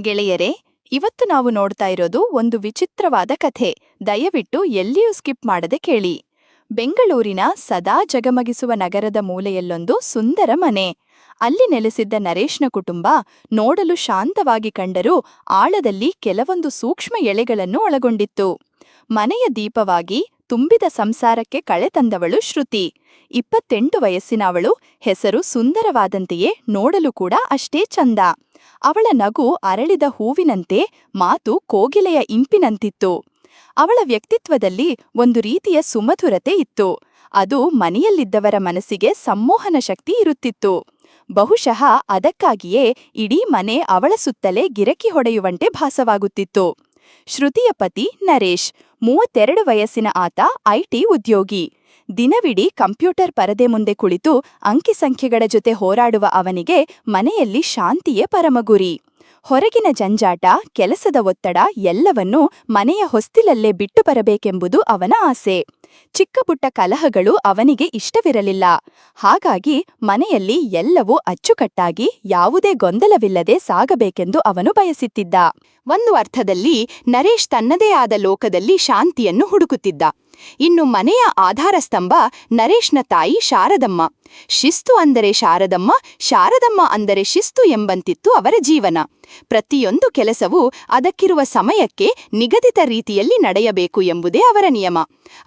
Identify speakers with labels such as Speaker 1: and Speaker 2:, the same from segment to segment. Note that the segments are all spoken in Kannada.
Speaker 1: ಗೆಳೆಯರೇ, ಇವತ್ತು ನಾವು ನೋಡ್ತಾ ಇರೋದು ಒಂದು ವಿಚಿತ್ರವಾದ ಕಥೆ. ದಯವಿಟ್ಟು ಎಲ್ಲಿಯೂ ಸ್ಕಿಪ್ ಮಾಡದೆ ಕೇಳಿ. ಬೆಂಗಳೂರಿನ ಸದಾ ಜಗಮಗಿಸುವ ನಗರದ ಮೂಲೆಯಲ್ಲೊಂದು ಸುಂದರ ಮನೆ. ಅಲ್ಲಿ ನೆಲೆಸಿದ್ದ ನರೇಶ್ನ ಕುಟುಂಬ ನೋಡಲು ಶಾಂತವಾಗಿ ಕಂಡರೂ ಆಳದಲ್ಲಿ ಕೆಲವೊಂದು ಸೂಕ್ಷ್ಮ ಎಳೆಗಳನ್ನು ಒಳಗೊಂಡಿತ್ತು. ಮನೆಯ ದೀಪವಾಗಿ ತುಂಬಿದ ಸಂಸಾರಕ್ಕೆ ಕಳೆ ತಂದವಳು ಶ್ರುತಿ. ಇಪ್ಪತ್ತೆಂಟು ವಯಸ್ಸಿನ ಅವಳು ಹೆಸರು ಸುಂದರವಾದಂತೆಯೇ ನೋಡಲು ಕೂಡ ಅಷ್ಟೇ ಚಂದ. ಅವಳ ನಗು ಅರಳಿದ ಹೂವಿನಂತೆ ಮಾತು ಕೋಗಿಲೆಯ ಇಂಪಿನಂತಿತ್ತು. ಅವಳ ವ್ಯಕ್ತಿತ್ವದಲ್ಲಿ ಒಂದು ರೀತಿಯ ಸುಮಧುರತೆ ಇತ್ತು. ಅದು ಮನೆಯಲ್ಲಿದ್ದವರ ಮನಸ್ಸಿಗೆ ಸಂಮೋಹನ ಶಕ್ತಿ ಇರುತ್ತಿತ್ತು. ಬಹುಶಃ ಅದಕ್ಕಾಗಿಯೇ ಇಡೀ ಮನೆ ಅವಳ ಸುತ್ತಲೇ ಗಿರಕಿ ಹೊಡೆಯುವಂತೆ ಭಾಸವಾಗುತ್ತಿತ್ತು. ಶ್ರುತಿಯ ಪತಿ ನರೇಶ್. ಮೂವತ್ತೆರಡು ವಯಸ್ಸಿನ ಆತ ಐಟಿ ಉದ್ಯೋಗಿ. ದಿನವಿಡೀ ಕಂಪ್ಯೂಟರ್ ಪರದೆ ಮುಂದೆ ಕುಳಿತು ಅಂಕಿ ಸಂಖ್ಯೆಗಳ ಜೊತೆ ಹೋರಾಡುವ ಅವನಿಗೆ ಮನೆಯಲ್ಲಿ ಶಾಂತಿಯೇ ಪರಮಗುರಿ. ಹೊರಗಿನ ಜಂಜಾಟ, ಕೆಲಸದ ಒತ್ತಡ ಎಲ್ಲವನ್ನೂ ಮನೆಯ ಹೊಸ್ತಿಲಲ್ಲೇ ಬಿಟ್ಟು ಬರಬೇಕೆಂಬುದು ಅವನ ಆಸೆ. ಚಿಕ್ಕಪುಟ್ಟ ಕಲಹಗಳು ಅವನಿಗೆ ಇಷ್ಟವಿರಲಿಲ್ಲ. ಹಾಗಾಗಿ ಮನೆಯಲ್ಲಿ ಎಲ್ಲವೂ ಅಚ್ಚುಕಟ್ಟಾಗಿ ಯಾವುದೇ ಗೊಂದಲವಿಲ್ಲದೆ ಸಾಗಬೇಕೆಂದು ಅವನು ಬಯಸುತ್ತಿದ್ದ. ಒಂದು ಅರ್ಥದಲ್ಲಿ ನರೇಶ್ ತನ್ನದೇ ಆದ ಲೋಕದಲ್ಲಿ ಶಾಂತಿಯನ್ನು ಹುಡುಕುತ್ತಿದ್ದ. ಇನ್ನು ಮನೆಯ ಆಧಾರ ಸ್ತಂಭ ನರೇಶ್ನ ತಾಯಿ ಶಾರದಮ್ಮ. ಶಿಸ್ತು ಅಂದರೆ ಶಾರದಮ್ಮ ಶಾರದಮ್ಮ ಅಂದರೆ ಶಿಸ್ತು ಎಂಬಂತಿತ್ತು ಅವರ ಜೀವನ. ಪ್ರತಿಯೊಂದು ಕೆಲಸವೂ ಅದಕ್ಕಿರುವ ಸಮಯಕ್ಕೆ ನಿಗದಿತ ರೀತಿಯಲ್ಲಿ ನಡೆಯಬೇಕು ಎಂಬುದೇ ಅವರ ನಿಯಮ.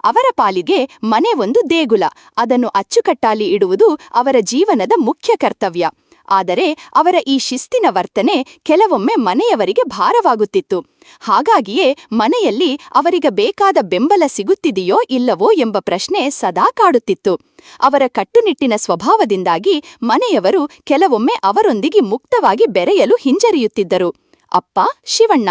Speaker 1: ಅವರ ಪಾಲಿಗೆ ಮನೆ ಒಂದು ದೇಗುಲ, ಅದನ್ನು ಅಚ್ಚುಕಟ್ಟಾಲಿ ಇಡುವುದು ಅವರ ಜೀವನದ ಮುಖ್ಯ ಕರ್ತವ್ಯ. ಆದರೆ ಅವರ ಈ ಶಿಸ್ತಿನ ವರ್ತನೆ ಕೆಲವೊಮ್ಮೆ ಮನೆಯವರಿಗೆ ಭಾರವಾಗುತ್ತಿತ್ತು. ಹಾಗಾಗಿಯೇ ಮನೆಯಲ್ಲಿ ಅವರಿಗೆ ಬೇಕಾದ ಬೆಂಬಲ ಸಿಗುತ್ತಿದೆಯೋ ಇಲ್ಲವೋ ಎಂಬ ಪ್ರಶ್ನೆ ಸದಾ ಕಾಡುತ್ತಿತ್ತು. ಅವರ ಕಟ್ಟುನಿಟ್ಟಿನ ಸ್ವಭಾವದಿಂದಾಗಿ ಮನೆಯವರು ಕೆಲವೊಮ್ಮೆ ಅವರೊಂದಿಗೆ ಮುಕ್ತವಾಗಿ ಬೆರೆಯಲು ಹಿಂಜರಿಯುತ್ತಿದ್ದರು. ಅಪ್ಪ, ಶಿವಣ್ಣ.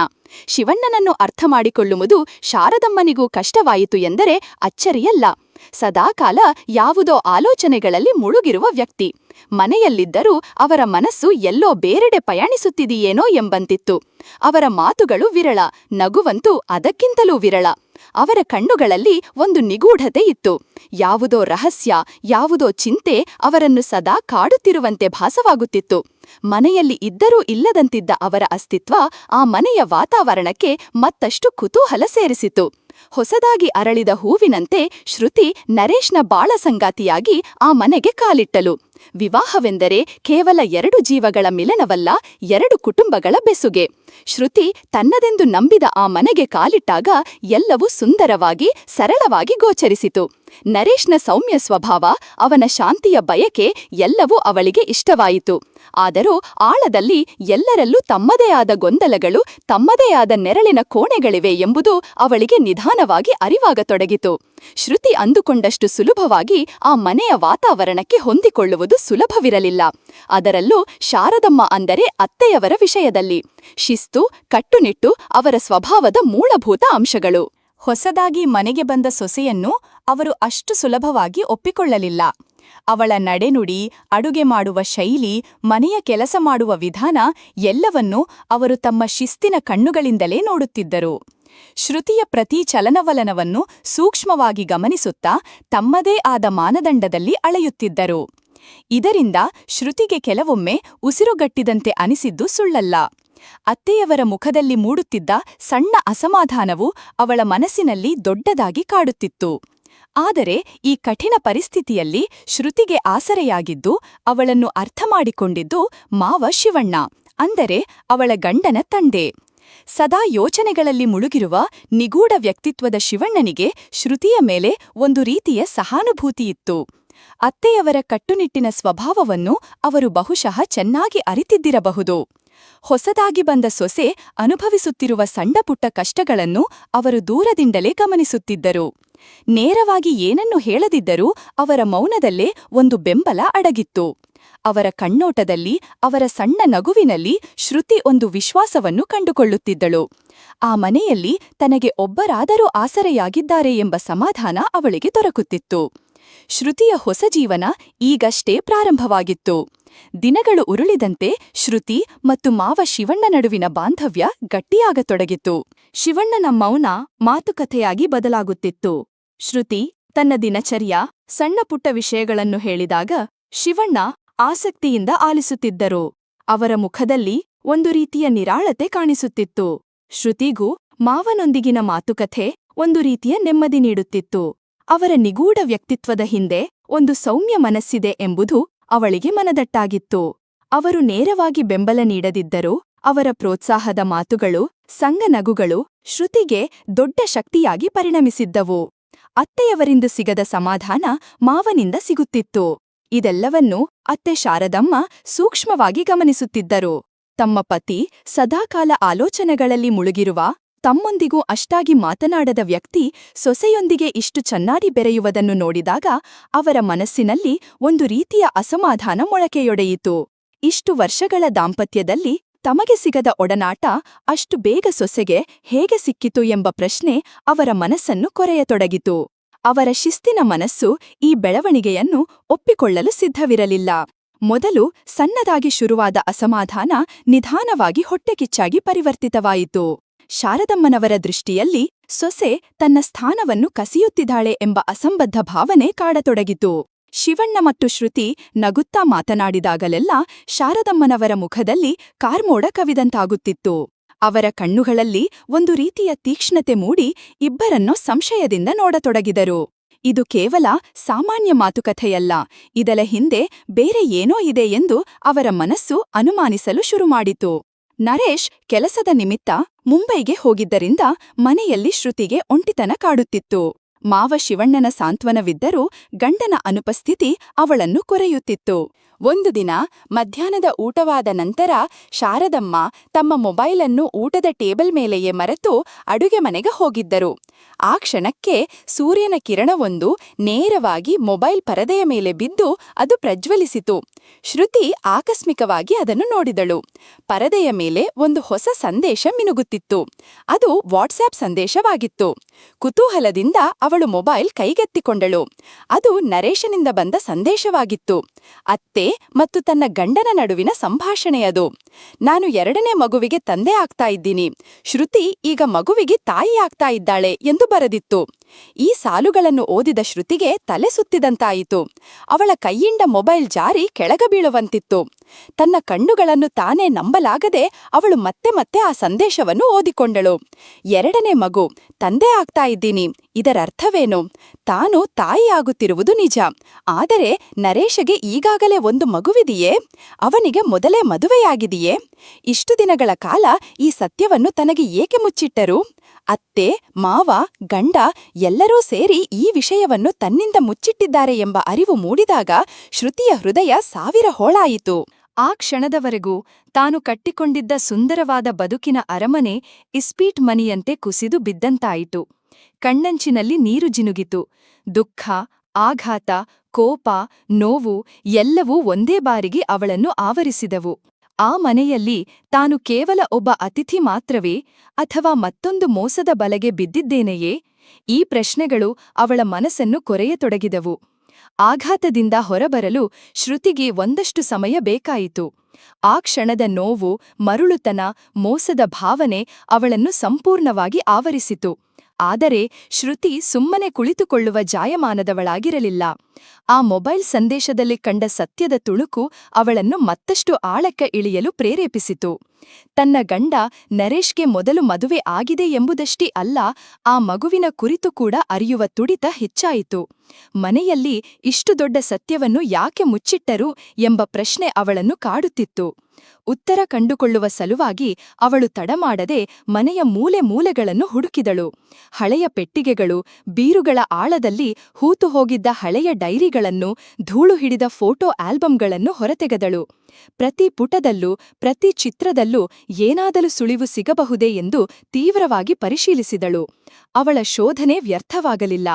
Speaker 1: ಶಿವಣ್ಣನನ್ನು ಅರ್ಥ ಮಾಡಿಕೊಳ್ಳುವುದು ಶಾರದಮ್ಮನಿಗೂ ಕಷ್ಟವಾಯಿತು ಎಂದರೆ ಅಚ್ಚರಿಯಲ್ಲ. ಸದಾಕಾಲ ಯಾವುದೋ ಆಲೋಚನೆಗಳಲ್ಲಿ ಮುಳುಗಿರುವ ವ್ಯಕ್ತಿ. ಮನೆಯಲ್ಲಿದ್ದರೂ ಅವರ ಮನಸ್ಸು ಎಲ್ಲೋ ಬೇರೆಡೆ ಪಯಣಿಸುತ್ತಿದೆಯೇನೋ ಎಂಬಂತಿತ್ತು. ಅವರ ಮಾತುಗಳು ವಿರಳ, ನಗುವಂತೂ ಅದಕ್ಕಿಂತಲೂ ವಿರಳ. ಅವರ ಕಣ್ಣುಗಳಲ್ಲಿ ಒಂದು ನಿಗೂಢತೆ ಇತ್ತು. ಯಾವುದೋ ರಹಸ್ಯ, ಯಾವುದೋ ಚಿಂತೆ ಅವರನ್ನು ಸದಾ ಕಾಡುತ್ತಿರುವಂತೆ ಭಾಸವಾಗುತ್ತಿತ್ತು. ಮನೆಯಲ್ಲಿ ಇದ್ದರೂ ಇಲ್ಲದಂತಿದ್ದ ಅವರ ಅಸ್ತಿತ್ವ ಆ ಮನೆಯ ವಾತಾವರಣಕ್ಕೆ ಮತ್ತಷ್ಟು ಕುತೂಹಲ ಸೇರಿಸಿತು ಹೊಸದಾಗಿ ಅರಳಿದ ಹೂವಿನಂತೆ ಶ್ರುತಿ ನರೇಶ್ನ ಬಾಳ ಸಂಗಾತಿಯಾಗಿ ಆ ಮನೆಗೆ ಕಾಲಿಟ್ಟಲು ವಿವಾಹವೆಂದರೆ ಕೇವಲ ಎರಡು ಜೀವಗಳ ಮಿಲನವಲ್ಲ, ಎರಡು ಕುಟುಂಬಗಳ ಬೆಸುಗೆ. ಶ್ರುತಿ ತನ್ನದೆಂದು ನಂಬಿದ ಆ ಮನೆಗೆ ಕಾಲಿಟ್ಟಾಗ ಎಲ್ಲವೂ ಸುಂದರವಾಗಿ, ಸರಳವಾಗಿ ಗೋಚರಿಸಿತು. ನರೇಶ್ನ ಸೌಮ್ಯ ಸ್ವಭಾವ, ಅವನ ಶಾಂತಿಯ ಬಯಕೆ ಎಲ್ಲವೂ ಅವಳಿಗೆ ಇಷ್ಟವಾಯಿತು. ಆದರೂ ಆಳದಲ್ಲಿ ಎಲ್ಲರಲ್ಲೂ ತಮ್ಮದೇ ಆದ ಗೊಂದಲಗಳು, ತಮ್ಮದೇ ಆದ ನೆರಳಿನ ಕೋಣೆಗಳಿವೆ ಎಂಬುದು ಅವಳಿಗೆ ನಿಧಾನವಾಗಿ ಅರಿವಾಗತೊಡಗಿತು. ಶ್ರುತಿ ಅಂದುಕೊಂಡಷ್ಟು ಸುಲಭವಾಗಿ ಆ ಮನೆಯ ವಾತಾವರಣಕ್ಕೆ ಹೊಂದಿಕೊಳ್ಳುವುದು ಸುಲಭವಿರಲಿಲ್ಲ. ಅದರಲ್ಲೂ ಶಾರದಮ್ಮ ಅಂದರೆ ಅತ್ತೆಯವರ ವಿಷಯದಲ್ಲಿ. ಶಿಸ್ತು, ಕಟ್ಟುನಿಟ್ಟು, ಅವರ ಸ್ವಭಾವದ ಮೂಲಭೂತ ಅಂಶಗಳು. ಹೊಸದಾಗಿ ಮನೆಗೆ ಬಂದ ಸೊಸೆಯನ್ನು ಅವರು ಅಷ್ಟು ಸುಲಭವಾಗಿ ಒಪ್ಪಿಕೊಳ್ಳಲಿಲ್ಲ. ಅವಳ ನಡೆನುಡಿ, ಅಡುಗೆ ಮಾಡುವ ಶೈಲಿ, ಮನೆಯ ಕೆಲಸ ಮಾಡುವ ವಿಧಾನ ಎಲ್ಲವನ್ನೂ ಅವರು ತಮ್ಮ ಶಿಸ್ತಿನ ಕಣ್ಣುಗಳಿಂದಲೇ ನೋಡುತ್ತಿದ್ದರು. ಶ್ರುತಿಯ ಪ್ರತಿ ಚಲನವಲನವನ್ನು ಸೂಕ್ಷ್ಮವಾಗಿ ಗಮನಿಸುತ್ತಾ ತಮ್ಮದೇ ಆದ ಮಾನದಂಡದಲ್ಲಿ ಅಳೆಯುತ್ತಿದ್ದರು. ಇದರಿಂದ ಶ್ರುತಿಗೆ ಕೆಲವೊಮ್ಮೆ ಉಸಿರುಗಟ್ಟಿದಂತೆ ಅನಿಸಿದ್ದು ಸುಳ್ಳಲ್ಲ. ಅತ್ತೆಯವರ ಮುಖದಲ್ಲಿ ಮೂಡುತ್ತಿದ್ದ ಸಣ್ಣ ಅಸಮಾಧಾನವು ಅವಳ ಮನಸ್ಸಿನಲ್ಲಿ ದೊಡ್ಡದಾಗಿ ಕಾಡುತ್ತಿತ್ತು. ಆದರೆ ಈ ಕಠಿಣ ಪರಿಸ್ಥಿತಿಯಲ್ಲಿ ಶ್ರುತಿಗೆ ಆಸರೆಯಾಗಿದ್ದು ಅವಳನ್ನು ಅರ್ಥಮಾಡಿಕೊಂಡಿದ್ದು ಮಾವ ಶಿವಣ್ಣ, ಅಂದರೆ ಅವಳ ಗಂಡನ ತಂದೆ. ಸದಾ ಯೋಚನೆಗಳಲ್ಲಿ ಮುಳುಗಿರುವ ನಿಗೂಢ ವ್ಯಕ್ತಿತ್ವದ ಶಿವಣ್ಣನಿಗೆ ಶ್ರುತಿಯ ಮೇಲೆ ಒಂದು ರೀತಿಯ ಸಹಾನುಭೂತಿಯಿತ್ತು. ಅತ್ತೆಯವರ ಕಟ್ಟುನಿಟ್ಟಿನ ಸ್ವಭಾವವನ್ನು ಅವರು ಬಹುಶಃ ಚೆನ್ನಾಗಿ ಅರಿತಿದ್ದಿರಬಹುದು. ಹೊಸದಾಗಿ ಬಂದ ಸೊಸೆ ಅನುಭವಿಸುತ್ತಿರುವ ಸಣ್ಣಪುಟ್ಟ ಕಷ್ಟಗಳನ್ನು ಅವರು ದೂರದಿಂದಲೇ ಗಮನಿಸುತ್ತಿದ್ದರು. ನೇರವಾಗಿ ಏನನ್ನು ಹೇಳದಿದ್ದರೂ ಅವರ ಮೌನದಲ್ಲೇ ಒಂದು ಬೆಂಬಲ ಅಡಗಿತ್ತು. ಅವರ ಕಣ್ಣೋಟದಲ್ಲಿ, ಅವರ ಸಣ್ಣ ನಗುವಿನಲ್ಲಿ ಶ್ರುತಿ ಒಂದು ವಿಶ್ವಾಸವನ್ನು ಕಂಡುಕೊಳ್ಳುತ್ತಿದ್ದಳು. ಆ ಮನೆಯಲ್ಲಿ ತನಗೆ ಒಬ್ಬರಾದರೂ ಆಸರೆಯಾಗಿದ್ದಾರೆ ಎಂಬ ಸಮಾಧಾನ ಅವಳಿಗೆ ದೊರಕುತ್ತಿತ್ತು. ಶ್ರುತಿಯ ಹೊಸ ಜೀವನ ಈಗಷ್ಟೇ ಪ್ರಾರಂಭವಾಗಿತ್ತು. ದಿನಗಳು ಉರುಳಿದಂತೆ ಶ್ರುತಿ ಮತ್ತು ಮಾವ ಶಿವಣ್ಣ ನಡುವಿನ ಬಾಂಧವ್ಯ ಗಟ್ಟಿಯಾಗತೊಡಗಿತು ಶಿವಣ್ಣನ ಮೌನ ಮಾತುಕತೆಯಾಗಿ ಬದಲಾಗುತ್ತಿತ್ತು. ಶ್ರುತಿ ತನ್ನ ದಿನಚರ್ಯ, ಸಣ್ಣ ಪುಟ್ಟ ವಿಷಯಗಳನ್ನು ಹೇಳಿದಾಗ ಶಿವಣ್ಣ ಆಸಕ್ತಿಯಿಂದ ಆಲಿಸುತ್ತಿದ್ದರು. ಅವರ ಮುಖದಲ್ಲಿ ಒಂದು ರೀತಿಯ ನಿರಾಳತೆ ಕಾಣಿಸುತ್ತಿತ್ತು. ಶ್ರುತಿಗೂ ಮಾವನೊಂದಿಗಿನ ಮಾತುಕತೆ ಒಂದು ರೀತಿಯ ನೆಮ್ಮದಿ ನೀಡುತ್ತಿತ್ತು. ಅವರ ನಿಗೂಢ ವ್ಯಕ್ತಿತ್ವದ ಹಿಂದೆ ಒಂದು ಸೌಮ್ಯ ಮನಸ್ಸಿದೆ ಎಂಬುದು ಅವಳಿಗೆ ಮನದಟ್ಟಾಗಿತ್ತು. ಅವರು ನೇರವಾಗಿ ಬೆಂಬಲ ನೀಡದಿದ್ದರೂ ಅವರ ಪ್ರೋತ್ಸಾಹದ ಮಾತುಗಳು ಸಂಗನಗುಗಳು ಶ್ರುತಿಗೆ ದೊಡ್ಡ ಶಕ್ತಿಯಾಗಿ ಪರಿಣಮಿಸಿದ್ದವು. ಅತ್ತೆಯವರಿಂದ ಸಿಗದ ಸಮಾಧಾನ ಮಾವನಿಂದ ಸಿಗುತ್ತಿತ್ತು. ಇದೆಲ್ಲವನ್ನೂ ಅತ್ತೆ ಶಾರದಮ್ಮ ಸೂಕ್ಷ್ಮವಾಗಿ ಗಮನಿಸುತ್ತಿದ್ದರು. ತಮ್ಮ ಪತಿ ಸದಾಕಾಲ ಆಲೋಚನೆಗಳಲ್ಲಿ ಮುಳುಗಿರುವ, ತಮ್ಮೊಂದಿಗೂ ಅಷ್ಟಾಗಿ ಮಾತನಾಡದ ವ್ಯಕ್ತಿ ಸೊಸೆಯೊಂದಿಗೆ ಇಷ್ಟು ಚೆನ್ನಾಗಿ ಬೆರೆಯುವುದನ್ನು ನೋಡಿದಾಗ ಅವರ ಮನಸ್ಸಿನಲ್ಲಿ ಒಂದು ರೀತಿಯ ಅಸಮಾಧಾನ ಮೊಳಕೆಯೊಡೆಯಿತು. ಇಷ್ಟು ವರ್ಷಗಳ ದಾಂಪತ್ಯದಲ್ಲಿ ತಮಗೆ ಸಿಗದ ಒಡನಾಟ ಅಷ್ಟು ಬೇಗ ಸೊಸೆಗೆ ಹೇಗೆ ಸಿಕ್ಕಿತು ಎಂಬ ಪ್ರಶ್ನೆ ಅವರ ಮನಸ್ಸನ್ನು ಕೊರೆಯತೊಡಗಿತು. ಅವರ ಶಿಸ್ತಿನ ಮನಸ್ಸು ಈ ಬೆಳವಣಿಗೆಯನ್ನು ಒಪ್ಪಿಕೊಳ್ಳಲು ಸಿದ್ಧವಿರಲಿಲ್ಲ. ಮೊದಲು ಸಣ್ಣದಾಗಿ ಶುರುವಾದ ಅಸಮಾಧಾನ ನಿಧಾನವಾಗಿ ಹೊಟ್ಟೆಕಿಚ್ಚಾಗಿ ಪರಿವರ್ತಿತವಾಯಿತು. ಶಾರದಮ್ಮನವರ ದೃಷ್ಟಿಯಲ್ಲಿ ಸೊಸೆ ತನ್ನ ಸ್ಥಾನವನ್ನು ಕಸಿಯುತ್ತಿದ್ದಾಳೆ ಎಂಬ ಅಸಂಬದ್ಧ ಭಾವನೆ ಕಾಡತೊಡಗಿತು. ಶಿವಣ್ಣ ಮತ್ತು ಶ್ರುತಿ ನಗುತ್ತಾ ಮಾತನಾಡಿದಾಗಲೆಲ್ಲ ಶಾರದಮ್ಮನವರ ಮುಖದಲ್ಲಿ ಕಾರ್ಮೋಡ ಕವಿದಂತಾಗುತ್ತಿತ್ತು. ಅವರ ಕಣ್ಣುಗಳಲ್ಲಿ ಒಂದು ರೀತಿಯ ತೀಕ್ಷ್ಣತೆ ಮೂಡಿ ಇಬ್ಬರನ್ನು ಸಂಶಯದಿಂದ ನೋಡತೊಡಗಿದರು. ಇದು ಕೇವಲ ಸಾಮಾನ್ಯ ಮಾತುಕಥೆಯಲ್ಲ. ಇದರ ಹಿಂದೆ ಬೇರೆ ಏನೋ ಇದೆ ಎಂದು ಅವರ ಮನಸ್ಸು ಅನುಮಾನಿಸಲು ಶುರುಮಾಡಿತು. ನರೇಶ್ ಕೆಲಸದ ನಿಮಿತ್ತ ಮುಂಬೈಗೆ ಹೋಗಿದ್ದರಿಂದ ಮನೆಯಲ್ಲಿ ಶ್ರುತಿಗೆ ಒಂಟಿತನ ಕಾಡುತ್ತಿತ್ತು. ಮಾವ ಶಿವಣ್ಣನ ಸಾಂತ್ವನವಿದ್ದರೂ ಗಂಡನ ಅನುಪಸ್ಥಿತಿ ಅವಳನ್ನು ಕೊರೆಯುತ್ತಿತ್ತು. ಒಂದು ದಿನ ಮಧ್ಯಾಹ್ನದ ಊಟವಾದ ನಂತರ ಶಾರದಮ್ಮ ತಮ್ಮ ಮೊಬೈಲನ್ನು ಊಟದ ಟೇಬಲ್ ಮೇಲೆಯೇ ಮರೆತು ಅಡುಗೆ ಮನೆಗೆ ಹೋಗಿದ್ದರು. ಆ ಕ್ಷಣಕ್ಕೆ ಸೂರ್ಯನ ಕಿರಣವೊಂದು ನೇರವಾಗಿ ಮೊಬೈಲ್ ಪರದೆಯ ಮೇಲೆ ಬಿದ್ದು ಅದು ಪ್ರಜ್ವಲಿಸಿತು. ಶ್ರುತಿ ಆಕಸ್ಮಿಕವಾಗಿ ಅದನ್ನು ನೋಡಿದಳು. ಪರದೆಯ ಮೇಲೆ ಒಂದು ಹೊಸ ಸಂದೇಶ ಮಿನುಗುತ್ತಿತ್ತು. ಅದು ವಾಟ್ಸ್ಆ್ಯಪ್ ಸಂದೇಶವಾಗಿತ್ತು. ಕುತೂಹಲದಿಂದ ಅವಳು ಮೊಬೈಲ್ ಕೈಗೆತ್ತಿಕೊಂಡಳು. ಅದು ನರೇಶನಿಂದ ಬಂದ ಸಂದೇಶವಾಗಿತ್ತು. ಅತ್ತೆ ಮತ್ತು ತನ್ನ ಗಂಡನ ನಡುವಿನ ಸಂಭಾಷಣೆಯದು ನಾನು ಎರಡನೇ ಮಗುವಿಗೆ ತಂದೆ ಆಗ್ತಾ ಇದ್ದೀನಿ. ಶ್ರುತಿ ಈಗ ಮಗುವಿಗೆ ತಾಯಿ ಆಗ್ತಾ ಇದ್ದಾಳೆ ಎಂದು ಬರೆದಿತ್ತು. ಈ ಸಾಲುಗಳನ್ನು ಓದಿದ ಶ್ರುತಿಗೆ ತಲೆ ಸುತ್ತಿದಂತಾಯಿತು. ಅವಳ ಕೈಯಿಂದ ಮೊಬೈಲ್ ಜಾರಿ ಕೆಳಗ ಬೀಳುವಂತಿತ್ತು. ತನ್ನ ಕಣ್ಣುಗಳನ್ನು ತಾನೇ ನಂಬಲಾಗದೆ ಅವಳು ಮತ್ತೆ ಮತ್ತೆ ಆ ಸಂದೇಶವನ್ನು ಓದಿಕೊಂಡಳು. ಎರಡನೇ ಮಗು, ತಂದೆ ಆಗ್ತಾ ಇದ್ದೀನಿ. ಇದರರ್ಥವೇನು? ತಾನು ತಾಯಿಯಾಗುತ್ತಿರುವುದು ನಿಜ. ಆದರೆ ನರೇಶಗೆ ಈಗಾಗಲೇ ಒಂದು ಮಗುವಿದೆಯೇ? ಅವನಿಗೆ ಮೊದಲೇ ಮದುವೆಯಾಗಿದೆಯೇ? ಇಷ್ಟು ದಿನಗಳ ಕಾಲ ಈ ಸತ್ಯವನ್ನು ತನಗೆ ಏಕೆ ಮುಚ್ಚಿಟ್ಟರು? ಅತ್ತೆ, ಮಾವ, ಗಂಡ ಎಲ್ಲರೂ ಸೇರಿ ಈ ವಿಷಯವನ್ನು ತನ್ನಿಂದ ಮುಚ್ಚಿಟ್ಟಿದ್ದಾರೆ ಎಂಬ ಅರಿವು ಮೂಡಿದಾಗ ಶ್ರುತಿಯ ಹೃದಯ ಸಾವಿರ ಹೋಳಾಯಿತು. ಆ ಕ್ಷಣದವರೆಗೂ ತಾನು ಕಟ್ಟಿಕೊಂಡಿದ್ದ ಸುಂದರವಾದ ಬದುಕಿನ ಅರಮನೆ ಇಸ್ಪೀಟ್ ಮನಿಯಂತೆ ಕುಸಿದು ಬಿದ್ದಂತಾಯಿತು. ಕಣ್ಣಂಚಿನಲ್ಲಿ ನೀರು ಜಿನುಗಿತು. ದುಃಖ, ಆಘಾತ, ಕೋಪ, ನೋವು ಎಲ್ಲವೂ ಒಂದೇ ಬಾರಿಗೆ ಅವಳನ್ನು ಆವರಿಸಿದವು. ಆ ಮನೆಯಲ್ಲಿ ತಾನು ಕೇವಲ ಒಬ್ಬ ಅತಿಥಿ ಮಾತ್ರವೇ ಅಥವಾ ಮತ್ತೊಂದು ಮೋಸದ ಬಲೆಗೆ ಬಿದ್ದಿದ್ದೇನೆಯೇ? ಈ ಪ್ರಶ್ನೆಗಳು ಅವಳ ಮನಸ್ಸನ್ನು ಕೊರೆಯತೊಡಗಿದವು. ಆಘಾತದಿಂದ ಹೊರಬರಲು ಶ್ರುತಿಗೆ ಒಂದಷ್ಟು ಸಮಯ ಬೇಕಾಯಿತು. ಆ ಕ್ಷಣದ ನೋವು, ಮರುಳುತನ, ಮೋಸದ ಭಾವನೆ ಅವಳನ್ನು ಸಂಪೂರ್ಣವಾಗಿ ಆವರಿಸಿತು. ಆದರೆ ಶ್ರುತಿ ಸುಮ್ಮನೆ ಕುಳಿತುಕೊಳ್ಳುವ ಜಾಯಮಾನದವಳಾಗಿರಲಿಲ್ಲ. ಆ ಮೊಬೈಲ್ ಸಂದೇಶದಲ್ಲಿ ಕಂಡ ಸತ್ಯದ ತುಣುಕು ಅವಳನ್ನು ಮತ್ತಷ್ಟು ಆಳಕ್ಕೆ ಇಳಿಯಲು ಪ್ರೇರೇಪಿಸಿತು. ತನ್ನ ಗಂಡ ನರೇಶ್ಗೆ ಮೊದಲು ಮದುವೆ ಆಗಿದೆ ಎಂಬುದಷ್ಟೇ ಅಲ್ಲ, ಆ ಮಗುವಿನ ಕುರಿತು ಕೂಡ ಅರಿಯುವ ತುಡಿತ ಹೆಚ್ಚಾಯಿತು. ಮನೆಯಲ್ಲಿ ಇಷ್ಟು ದೊಡ್ಡ ಸತ್ಯವನ್ನು ಯಾಕೆ ಮುಚ್ಚಿಟ್ಟರು ಎಂಬ ಪ್ರಶ್ನೆ ಅವಳನ್ನು ಕಾಡುತ್ತಿತ್ತು. ಉತ್ತರ ಕಂಡುಕೊಳ್ಳುವ ಸಲುವಾಗಿ ಅವಳು ತಡಮಾಡದೆ ಮನೆಯ ಮೂಲೆ ಮೂಲೆಗಳನ್ನು ಹುಡುಕಿದಳು. ಹಳೆಯ ಪೆಟ್ಟಿಗೆಗಳು, ಬೀರುಗಳ ಆಳದಲ್ಲಿ ಹೂತು ಹೋಗಿದ್ದ ಹಳೆಯ ಡೈರಿಗಳನ್ನು, ಧೂಳು ಹಿಡಿದ ಫೋಟೋ ಆಲ್ಬಂಗಳನ್ನು ಹೊರತೆಗೆದಳು. ಪ್ರತಿ ಪುಟದಲ್ಲೂ, ಪ್ರತಿ ಚಿತ್ರದಲ್ಲೂ ಏನಾದರೂ ಸುಳಿವು ಸಿಗಬಹುದೇ ಎಂದು ತೀವ್ರವಾಗಿ ಪರಿಶೀಲಿಸಿದಳು. ಅವಳ ಶೋಧನೆ ವ್ಯರ್ಥವಾಗಲಿಲ್ಲ.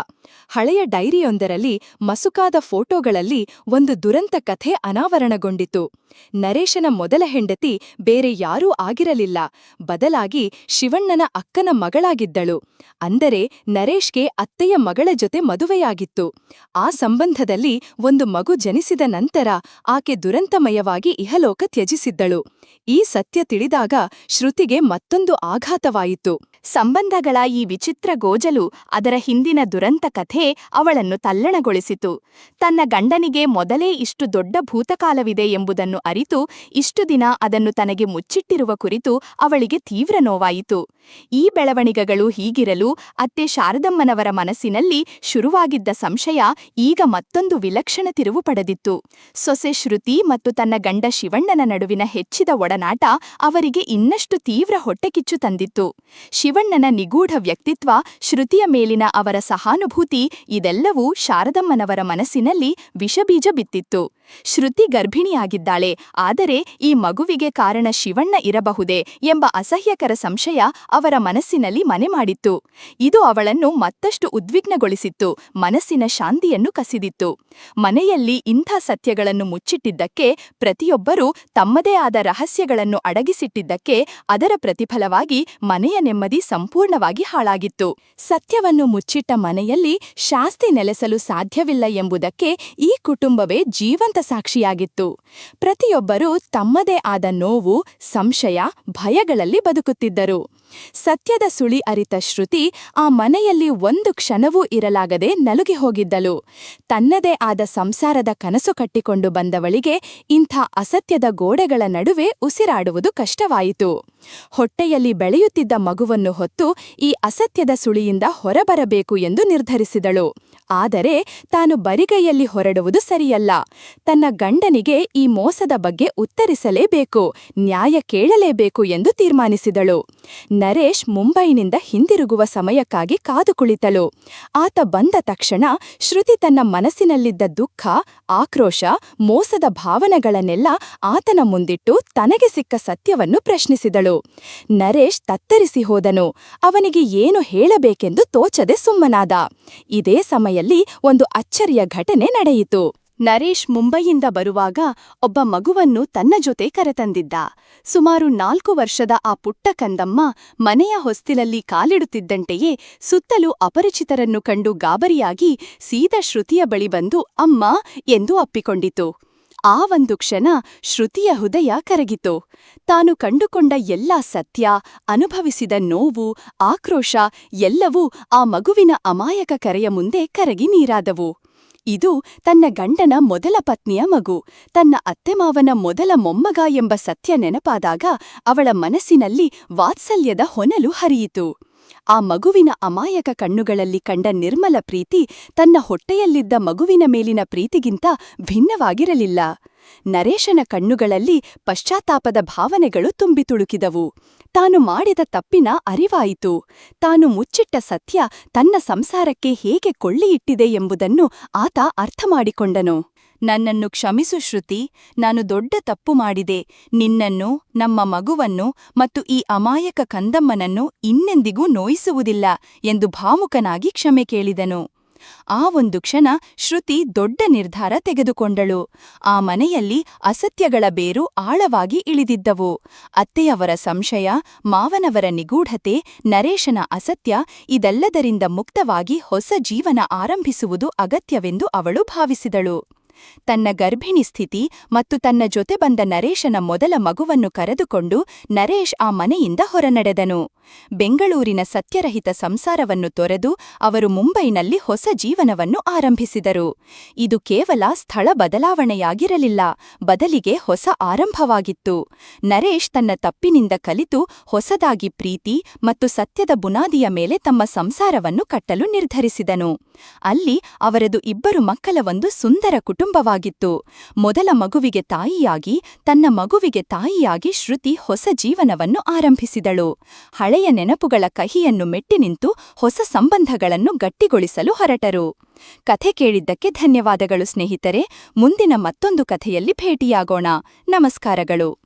Speaker 1: ಹಳೆಯ ಡೈರಿಯೊಂದರಲ್ಲಿ ಮಸುಕಾದ ಫೋಟೋಗಳಲ್ಲಿ ಒಂದು ದುರಂತ ಕಥೆ ಅನಾವರಣಗೊಂಡಿತು. ನರೇಶನ ಮೊದಲ ಹೆಂಡತಿ ಬೇರೆ ಯಾರೂ ಆಗಿರಲಿಲ್ಲ. ಬದಲಾಗಿ ಶಿವಣ್ಣನ ಅಕ್ಕನ ಮಗಳಾಗಿದ್ದಳು. ಅಂದರೆ ನರೇಶ್ಗೆ ಅತ್ತೆಯ ಮಗಳ ಜೊತೆ ಮದುವೆಯಾಗಿತ್ತು. ಆ ಸಂಬಂಧದಲ್ಲಿ ಒಂದು ಮಗು ಜನಿಸಿದ ನಂತರ ಆಕೆ ದುರಂತಮಯವಾಗಿ ಇಹಲೋಕ ತ್ಯಜಿಸಿದ್ದಳು. ಈ ಸತ್ಯ ತಿಳಿದಾಗ ಶ್ರುತಿಗೆ ಮತ್ತೊಂದು ಆಘಾತವಾಯಿತು. ಸಂಬಂಧಗಳ ಈ ವಿಚಿತ್ರ ಗೋಜಲು ಅದರ ಹಿಂದಿನ ದುರಂತ ಕಥೆ ಅವಳನ್ನು ತಲ್ಲಣಗೊಳಿಸಿತು. ತನ್ನ ಗಂಡನಿಗೆ ಮೊದಲೇ ಇಷ್ಟು ದೊಡ್ಡ ಭೂತಕಾಲವಿದೆ ಎಂಬುದನ್ನು ಅರಿತು ಇಷ್ಟು ದಿನ ಅದನ್ನು ತನಗೆ ಮುಚ್ಚಿಟ್ಟಿರುವ ಕುರಿತು ಅವಳಿಗೆ ತೀವ್ರ ನೋವಾಯಿತು. ಈ ಬೆಳವಣಿಗೆಗಳು ಹೀಗಿರಲು ಅತ್ತೆ ಶಾರದಮ್ಮನವರ ಮನಸ್ಸಿನಲ್ಲಿ ಶುರುವಾಗಿದ್ದ ಸಂಶಯ ಈಗ ಮತ್ತೊಂದು ವಿಲಕ್ಷಣ ತಿರುವು ಪಡೆದಿತ್ತು. ಸೊಸೆ ಶ್ರುತಿ ಮತ್ತು ತನ್ನ ಗಂಡ ಶಿವಣ್ಣನ ನಡುವಿನ ಹೆಚ್ಚಿದ ಒಡನಾಟ ಅವರಿಗೆ ಇನ್ನಷ್ಟು ತೀವ್ರ ಹೊಟ್ಟೆಕಿಚ್ಚು ತಂದಿತ್ತು. ಶಿವಣ್ಣನ ನಿಗೂಢ ವ್ಯಕ್ತಿತ್ವ, ಶ್ರುತಿಯ ಮೇಲಿನ ಅವರ ಸಹಾನುಭೂತಿ ಇದೆಲ್ಲವೂ ಶಾರದಮ್ಮನವರ ಮನಸ್ಸಿನಲ್ಲಿ ವಿಷಬೀಜ ಬಿತ್ತಿತ್ತು. ಶ್ರುತಿ ಗರ್ಭಿಣಿಯಾಗಿದ್ದಾಳೆ, ಆದರೆ ಈ ಮಗುವಿಗೆ ಕಾರಣ ಶಿವಣ್ಣ ಇರಬಹುದೇ ಎಂಬ ಅಸಹ್ಯಕರ ಸಂಶಯ ಅವರ ಮನಸ್ಸಿನಲ್ಲಿ ಮನೆ ಮಾಡಿತ್ತು. ಇದು ಅವಳನ್ನು ಮತ್ತಷ್ಟು ಉದ್ವಿಗ್ನಗೊಳಿಸಿತ್ತು, ಮನಸ್ಸಿನ ಶಾಂತಿಯನ್ನು ಕಸಿದಿತ್ತು. ಮನೆಯಲ್ಲಿ ಇಂಥ ಸತ್ಯಗಳನ್ನು ಮುಚ್ಚಿಟ್ಟಿದ್ದಕ್ಕೆ ಪ್ರತಿಯೊಬ್ಬರೂ ತಮ್ಮದೇ ಆದ ರಹಸ್ಯಗಳನ್ನು ಅಡಗಿಸಿಟ್ಟಿದ್ದಕ್ಕೆ ಅದರ ಪ್ರತಿಫಲವಾಗಿ ಮನೆಯ ನೆಮ್ಮದಿ ಸಂಪೂರ್ಣವಾಗಿ ಹಾಳಾಗಿತ್ತು. ಸತ್ಯವನ್ನು ಮುಚ್ಚಿಟ್ಟ ಮನೆಯಲ್ಲಿ ಶಾಸ್ತಿ ನೆಲೆಸಲು ಸಾಧ್ಯವಿಲ್ಲ ಎಂಬುದಕ್ಕೆ ಈ ಕುಟುಂಬವೇ ಜೀವಂತ ಸಾಕ್ಷಿಯಾಗಿತ್ತು. ಪ್ರತಿಯೊಬ್ಬರೂ ತಮ್ಮದೇ ಆದ ನೋವು, ಸಂಶಯ, ಭಯಗಳಲ್ಲಿ ಬದುಕುತ್ತಿದ್ದರು. ಸತ್ಯದ ಸುಳಿ ಅರಿತ ಶ್ರುತಿ ಆ ಮನೆಯಲ್ಲಿ ಒಂದು ಕ್ಷಣವೂ ಇರಲಾಗದೆ ನಲುಗಿ ಹೋಗಿದ್ದಳು. ತನ್ನದೇ ಆದ ಸಂಸಾರದ ಕನಸು ಕಟ್ಟಿಕೊಂಡು ಬಂದವಳಿಗೆ ಇಂಥ ಅಸತ್ಯದ ಗೋಡೆಗಳ ನಡುವೆ ಉಸಿರಾಡುವುದು ಕಷ್ಟವಾಯಿತು. ಹೊಟ್ಟೆಯಲ್ಲಿ ಬೆಳೆಯುತ್ತಿದ್ದ ಮಗುವನ್ನು ಹೊತ್ತು ಈ ಅಸತ್ಯದ ಸುಳಿಯಿಂದ ಹೊರಬರಬೇಕು ಎಂದು ನಿರ್ಧರಿಸಿದಳು. ಆದರೆ ತಾನು ಬರಿಗೈಯಲ್ಲಿ ಹೊರಡುವುದು ಸರಿಯಲ್ಲ. ತನ್ನ ಗಂಡನಿಗೆ ಈ ಮೋಸದ ಬಗ್ಗೆ ಉತ್ತರಿಸಲೇಬೇಕು, ನ್ಯಾಯ ಕೇಳಲೇಬೇಕು ಎಂದು ತೀರ್ಮಾನಿಸಿದಳು. ನರೇಶ್ ಮುಂಬೈನಿಂದ ಹಿಂದಿರುಗುವ ಸಮಯಕ್ಕಾಗಿ ಕಾದು ಕುಳಿತಳು. ಆತ ಬಂದ ತಕ್ಷಣ ಶ್ರುತಿ ತನ್ನ ಮನಸ್ಸಿನಲ್ಲಿದ್ದ ದುಃಖ, ಆಕ್ರೋಶ, ಮೋಸದ ಭಾವನೆಗಳನ್ನೆಲ್ಲ ಆತನ ಮುಂದಿಟ್ಟು ತನಗೆ ಸಿಕ್ಕ ಸತ್ಯವನ್ನು ಪ್ರಶ್ನಿಸಿದಳು. ನರೇಶ್ ತತ್ತರಿಸಿ ಹೋದನು, ಅವನಿಗೆ ಏನು ಹೇಳಬೇಕೆಂದು ತೋಚದೆ ಸುಮ್ಮನಾದ. ಇದೇ ಸಮಯಲ್ಲಿ ಒಂದು ಅಚ್ಚರಿಯ ಘಟನೆ ನಡೆಯಿತು. ನರೇಶ್ ಮುಂಬೈಯಿಂದ ಬರುವಾಗ ಒಬ್ಬ ಮಗುವನ್ನು ತನ್ನ ಜೊತೆ ಕರೆತಂದಿದ್ದ. ಸುಮಾರು ನಾಲ್ಕು ವರ್ಷದ ಆ ಪುಟ್ಟ ಕಂದಮ್ಮ ಮನೆಯ ಹೊಸ್ತಿಲಲ್ಲಿ ಕಾಲಿಡುತ್ತಿದ್ದಂತೆಯೇ ಸುತ್ತಲೂ ಅಪರಿಚಿತರನ್ನು ಕಂಡು ಗಾಬರಿಯಾಗಿ ಸೀದಾ ಶ್ರುತಿಯ ಬಳಿ ಬಂದು, ಅಮ್ಮ ಎಂದು ಅಪ್ಪಿಕೊಂಡಿತು. ಆ ಒಂದು ಕ್ಷಣ ಶ್ರುತಿಯ ಹೃದಯ ಕರಗಿತು. ತಾನು ಕಂಡುಕೊಂಡ ಎಲ್ಲ ಸತ್ಯ, ಅನುಭವಿಸಿದ ನೋವು, ಆಕ್ರೋಶ ಎಲ್ಲವೂ ಆ ಮಗುವಿನ ಅಮಾಯಕ ಕರೆಯ ಮುಂದೆ ಕರಗಿ ನೀರಾದವು. ಇದು ತನ್ನ ಗಂಡನ ಮೊದಲ ಪತ್ನಿಯ ಮಗು. ತನ್ನ ಅತ್ತೆಮಾವನ ಮೊದಲ ಮೊಮ್ಮಗ ಎಂಬ ಸತ್ಯ ನೆನಪಾದಾಗ ಅವಳ ಮನಸ್ಸಿನಲ್ಲಿ ವಾತ್ಸಲ್ಯದ ಹೊನಲು ಹರಿಯಿತು. ಆ ಮಗುವಿನ ಅಮಾಯಕ ಕಣ್ಣುಗಳಲ್ಲಿ ಕಂಡ ನಿರ್ಮಲ ಪ್ರೀತಿ ತನ್ನ ಹೊಟ್ಟೆಯಲ್ಲಿದ್ದ ಮಗುವಿನ ಮೇಲಿನ ಪ್ರೀತಿಗಿಂತ ಭಿನ್ನವಾಗಿರಲಿಲ್ಲ. ನರೇಶನ ಕಣ್ಣುಗಳಲ್ಲಿ ಪಶ್ಚಾತ್ತಾಪದ ಭಾವನೆಗಳು ತುಂಬಿ ತುಳುಕಿದವು. ತಾನು ಮಾಡಿದ ತಪ್ಪಿನ ಅರಿವಾಯಿತು. ತಾನು ಮುಚ್ಚಿಟ್ಟ ಸತ್ಯ ತನ್ನ ಸಂಸಾರಕ್ಕೆ ಹೇಗೆ ಕೊಳ್ಳಿಯಿಟ್ಟಿದೆ ಎಂಬುದನ್ನು ಆತ ಅರ್ಥಮಾಡಿಕೊಂಡನು. ನನ್ನನ್ನು ಕ್ಷಮಿಸು ಶ್ರುತಿ, ನಾನು ದೊಡ್ಡ ತಪ್ಪು ಮಾಡಿದೆ. ನಿನ್ನನ್ನು, ನಮ್ಮ ಮಗುವನ್ನು ಮತ್ತು ಈ ಅಮಾಯಕ ಕಂದಮ್ಮನನ್ನು ಇನ್ನೆಂದಿಗೂ ನೋಯಿಸುವುದಿಲ್ಲ ಎಂದು ಭಾವುಕನಾಗಿ ಕ್ಷಮೆ ಕೇಳಿದನು. ಆ ಒಂದು ಕ್ಷಣ ಶ್ರುತಿ ದೊಡ್ಡ ನಿರ್ಧಾರ ತೆಗೆದುಕೊಂಡಳು. ಆ ಮನೆಯಲ್ಲಿ ಅಸತ್ಯಗಳ ಬೇರು ಆಳವಾಗಿ ಇಳಿದಿದ್ದವು. ಅತ್ತೆಯವರ ಸಂಶಯ, ಮಾವನವರ ನಿಗೂಢತೆ, ನರೇಶನ ಅಸತ್ಯ ಇದೆಲ್ಲದರಿಂದ ಮುಕ್ತವಾಗಿ ಹೊಸ ಜೀವನ ಆರಂಭಿಸುವುದು ಅಗತ್ಯವೆಂದು ಅವಳು ಭಾವಿಸಿದಳು. ತನ್ನ ಗರ್ಭಿಣಿ ಸ್ಥಿತಿ ಮತ್ತು ತನ್ನ ಜೊತೆ ಬಂದ ನರೇಶನ ಮೊದಲ ಮಗುವನ್ನು ಕರೆದುಕೊಂಡು ನರೇಶ್ ಆ ಮನೆಯಿಂದ ಹೊರನಡೆದನು. ಬೆಂಗಳೂರಿನ ಸತ್ಯರಹಿತ ಸಂಸಾರವನ್ನು ತೊರೆದು ಅವರು ಮುಂಬೈನಲ್ಲಿ ಹೊಸ ಜೀವನವನ್ನು ಆರಂಭಿಸಿದರು. ಇದು ಕೇವಲ ಸ್ಥಳ ಬದಲಾವಣೆಯಾಗಿರಲಿಲ್ಲ, ಬದಲಿಗೆ ಹೊಸ ಆರಂಭವಾಗಿತ್ತು. ನರೇಶ್ ತನ್ನ ತಪ್ಪಿನಿಂದ ಕಲಿತು ಹೊಸದಾಗಿ ಪ್ರೀತಿ ಮತ್ತು ಸತ್ಯದ ಬುನಾದಿಯ ಮೇಲೆ ತಮ್ಮ ಸಂಸಾರವನ್ನು ಕಟ್ಟಲು ನಿರ್ಧರಿಸಿದನು. ಅಲ್ಲಿ ಅವರದು ಇಬ್ಬರು ಮಕ್ಕಳ ಒಂದು ಸುಂದರ ಕುಟುಂಬವಾಗಿತ್ತು. ಮೊದಲ ಮಗುವಿಗೆ ತಾಯಿಯಾಗಿ, ತನ್ನ ಮಗುವಿಗೆ ತಾಯಿಯಾಗಿ ಶ್ರುತಿ ಹೊಸ ಜೀವನವನ್ನು ಆರಂಭಿಸಿದಳು. ಹಳೆಯ ನೆನಪುಗಳ ಕಹಿಯನ್ನು ಮೆಟ್ಟಿ ನಿಂತು ಹೊಸ ಸಂಬಂಧಗಳನ್ನು ಗಟ್ಟಿಗೊಳಿಸಲು ಹೊರಟರು. ಕಥೆ ಕೇಳಿದ್ದಕ್ಕೆ ಧನ್ಯವಾದಗಳು ಸ್ನೇಹಿತರೆ. ಮುಂದಿನ ಮತ್ತೊಂದು ಕಥೆಯಲ್ಲಿ ಭೇಟಿಯಾಗೋಣ. ನಮಸ್ಕಾರಗಳು.